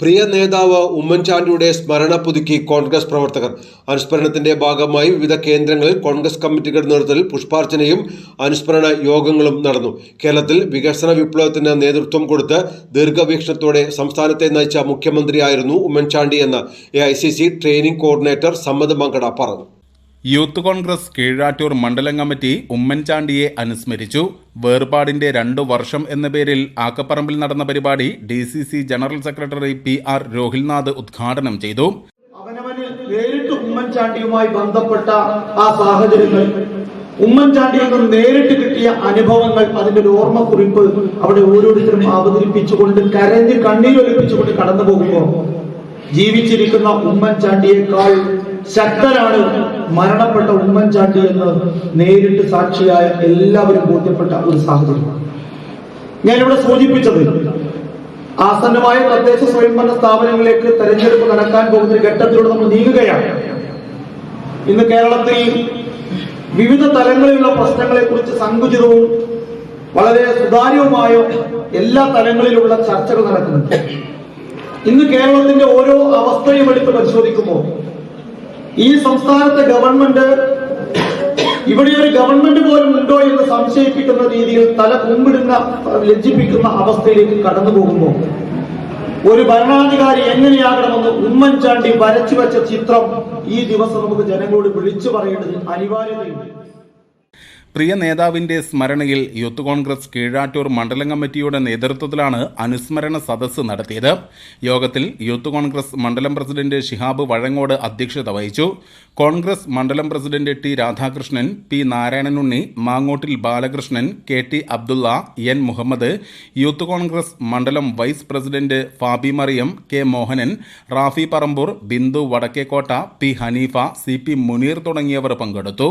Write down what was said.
പ്രിയ നേതാവ് ഉമ്മൻചാണ്ടിയുടെ സ്മരണ പുതുക്കി കോൺഗ്രസ് പ്രവർത്തകർ. അനുസ്മരണത്തിന്റെ ഭാഗമായി വിവിധ കേന്ദ്രങ്ങളിൽ കോൺഗ്രസ് കമ്മിറ്റികളുടെ നേതൃത്വത്തിൽ പുഷ്പാർച്ചനയും അനുസ്മരണ യോഗങ്ങളും നടന്നു. കേരളത്തിൽ വികസന വിപ്ലവത്തിന് നേതൃത്വം കൊടുത്ത് ദീർഘവീക്ഷണത്തോടെ സംസ്ഥാനത്തെ നയിച്ച മുഖ്യമന്ത്രിയായിരുന്നു ഉമ്മൻചാണ്ടി എന്ന് A training coordinator Sammath Mankada പറഞ്ഞു. യൂത്ത് കോൺഗ്രസ് കീഴാറ്റൂർ മണ്ഡലം കമ്മിറ്റി ഉമ്മൻചാണ്ടിയെ അനുസ്മരിച്ചു. വേർപാടിന്റെ രണ്ടു വർഷം എന്ന പേരിൽ ആക്കപ്പറമ്പിൽ നടന്ന പരിപാടി D C C general secretary P R Rohilnath ഉദ്ഘാടനം ചെയ്തു. അവനവനിൽ നേരിട്ട് ഉമ്മൻചാണ്ടിയുമായി ബന്ധപ്പെട്ട ആ സാഹചര്യങ്ങൾ ഉമ്മൻചാണ്ടിയിൽ നിന്ന് നേരിട്ട് കിട്ടിയ അനുഭവങ്ങൾ അതിന്റെ ഒരു ഓർമ്മക്കുറിപ്പ് അവിടെ ഓരോരുത്തരും അവതരിപ്പിച്ചുകൊണ്ട് കരഞ്ഞ് കണ്ണീരൊലിപ്പിച്ചുകൊണ്ട് കടന്നു പോകുമ്പോൾ ജീവിച്ചിരിക്കുന്ന ഉമ്മൻചാണ്ടിയേക്കാൾ ശക്തരാണ് മരണപ്പെട്ട ഉമ്മൻചാണ്ടി എന്ന് നേരിട്ട് സാക്ഷിയായ എല്ലാവരും ബോധ്യപ്പെട്ട ഒരു സാഹചര്യമാണ് ഞാനിവിടെ സൂചിപ്പിച്ചത് ആസന്നമായ തദ്ദേശ സ്വയംഭരണ സ്ഥാപനങ്ങളിലേക്ക് തെരഞ്ഞെടുപ്പ് നടക്കാൻ പോകുന്ന ഒരു ഘട്ടത്തിലൂടെ നമ്മൾ നീങ്ങുകയാണ്. ഇന്ന് കേരളത്തിൽ വിവിധ തലങ്ങളിലുള്ള പ്രശ്നങ്ങളെ കുറിച്ച് സങ്കുചിതവും വളരെ സുതാര്യവുമായ എല്ലാ തലങ്ങളിലുള്ള ചർച്ചകൾ നടക്കുന്നുണ്ട്. ഇന്ന് കേരളത്തിന്റെ ഓരോ അവസ്ഥയും എടുത്ത് പരിശോധിക്കുമ്പോൾ ഈ സംസ്ഥാനത്തെ ഗവൺമെന്റ് ഇവിടെ ഒരു ഗവൺമെന്റ് പോലും ഉണ്ടോ എന്ന് സംശയിപ്പിക്കുന്ന രീതിയിൽ തല കുമ്പിടുന്ന ലജ്ജിപ്പിക്കുന്ന അവസ്ഥയിലേക്ക് കടന്നു പോകുമ്പോൾ ഒരു ഭരണാധികാരി എങ്ങനെയാകണമെന്ന് ഉമ്മൻചാണ്ടി വരച്ചു വെച്ച ചിത്രം ഈ ദിവസം നമുക്ക് ജനങ്ങളോട് വിളിച്ചു പറയേണ്ടത് അനിവാര്യതയുണ്ട്. പ്രിയ നേതാവിന്റെ സ്മരണയിൽ യൂത്ത് കോൺഗ്രസ് കീഴാറ്റൂർ മണ്ഡലം കമ്മിറ്റിയുടെ നേതൃത്വത്തിലാണ് അനുസ്മരണ സദസ്സ് നടത്തിയത്. യോഗത്തിൽ യൂത്ത് കോൺഗ്രസ് മണ്ഡലം പ്രസിഡന്റ് ഷിഹാബ് വഴങ്ങോട് അധ്യക്ഷത വഹിച്ചു. കോൺഗ്രസ് മണ്ഡലം president T Radhakrishnan P Narayananunni Mangottil Balakrishnan K T Abdulla N Muhammad youth Congress മണ്ഡലം vice president Fabi Mariyam K Mohanan Rafi Parambur Bindu Vadakkekotta P Hanifa C P Muneer തുടങ്ങിയവർ പങ്കെടുത്തു.